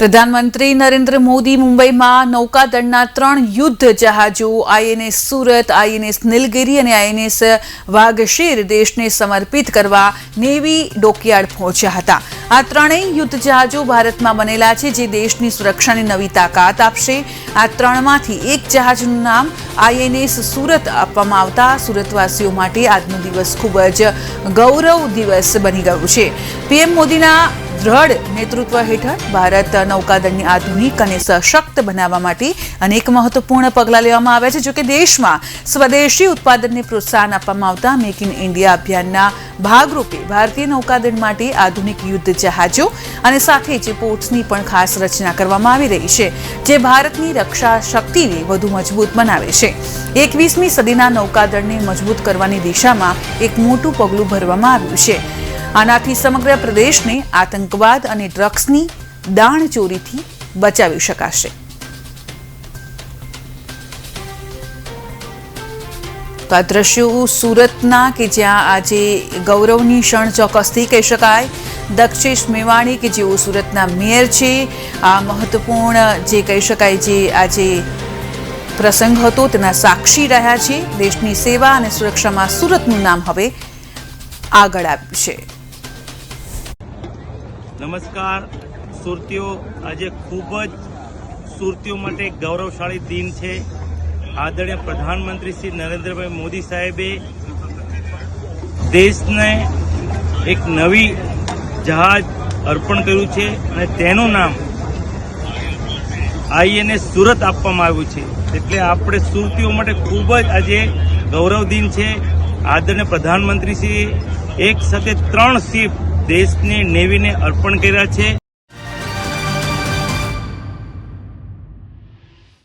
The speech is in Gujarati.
પ્રધાનમંત્રી નરેન્દ્ર મોદી મુંબઈમાં નૌકાદળના ત્રણ યુદ્ધ જહાજો, આઈએનએસ સુરત, આઈએનએસ નીલગિરી અને આઈએનએસ વાઘશીર દેશને સમર્પિત કરવા નેવી ડોકયાર્ડ પહોંચ્યા હતા. આ ત્રણેય યુદ્ધ જહાજો ભારતમાં બનેલા છે જે દેશની સુરક્ષાને નવી તાકાત આપશે. આ ત્રણમાંથી એક જહાજનું નામ આઈએનએસ સુરત આપવામાં આવતા સુરતવાસીઓ માટે આજનો દિવસ ખૂબ જ ગૌરવ દિવસ બની ગયું છે. પીએમ મોદીના દ્રઢ નેતૃત્વ હેઠળ ભારત નૌકાદળની આધુનિક અને સશક્ત બનાવવા માટે અનેક મહત્વપૂર્ણ પગલાં લેવામાં આવ્યા છે. જોકે દેશમાં સ્વદેશી ઉત્પાદનને પ્રોત્સાહન આપવામાં આવતા મેક ઇન ઇન્ડિયા અભિયાનના ભાગરૂપે ભારતીય નૌકાદળ માટે આધુનિક યુદ્ધ જહાજો અને સાથે જ પોર્ટ્સની પણ ખાસ રચના કરવામાં આવી રહી છે, જે ભારતની રક્ષા શક્તિને વધુ મજબૂત બનાવે છે. એકવીસમી સદીના નૌકાદળને મજબૂત કરવાની દિશામાં એક મોટું પગલું ભરવામાં આવ્યું છે. આનાથી સમગ્ર પ્રદેશને આતંકવાદ અને ડ્રગ્સની દાણચોરીથી બચાવી શકાશે. તો આ દ્રશ્યો સુરતના કે જ્યાં આજે ગૌરવની ક્ષણ ચોક્કસથી કહી શકાય. દક્ષેશ મેવાણી કે જેઓ સુરતના મેયર છે, આ મહત્વપૂર્ણ જે કહી શકાય જે આજે પ્રસંગ હતો, તેના સાક્ષી રહ્યા છે. દેશની સેવા અને સુરક્ષામાં સુરતનું નામ હવે આગળ આવ્યું છે. નમસ્કાર. સુરતીઓ, આજે ખૂબ જ સુરતીઓ માટે ગૌરવશાળી દિન છે. આદરણીય પ્રધાનમંત્રી શ્રી નરેન્દ્રભાઈ મોદી સાહેબે દેશને એક નવી જહાજ અર્પણ કર્યું છે અને તેનું નામ આઈએનએસ સુરત આપવામાં આવ્યું છે. એટલે આપણે સુરતીઓ માટે ખૂબ જ આજે ગૌરવ દિન છે. આદરણીય પ્રધાનમંત્રી શ્રી, એક સાથે ત્રણ શિપ દેશની નેવીને અર્પણ કર્યા છે.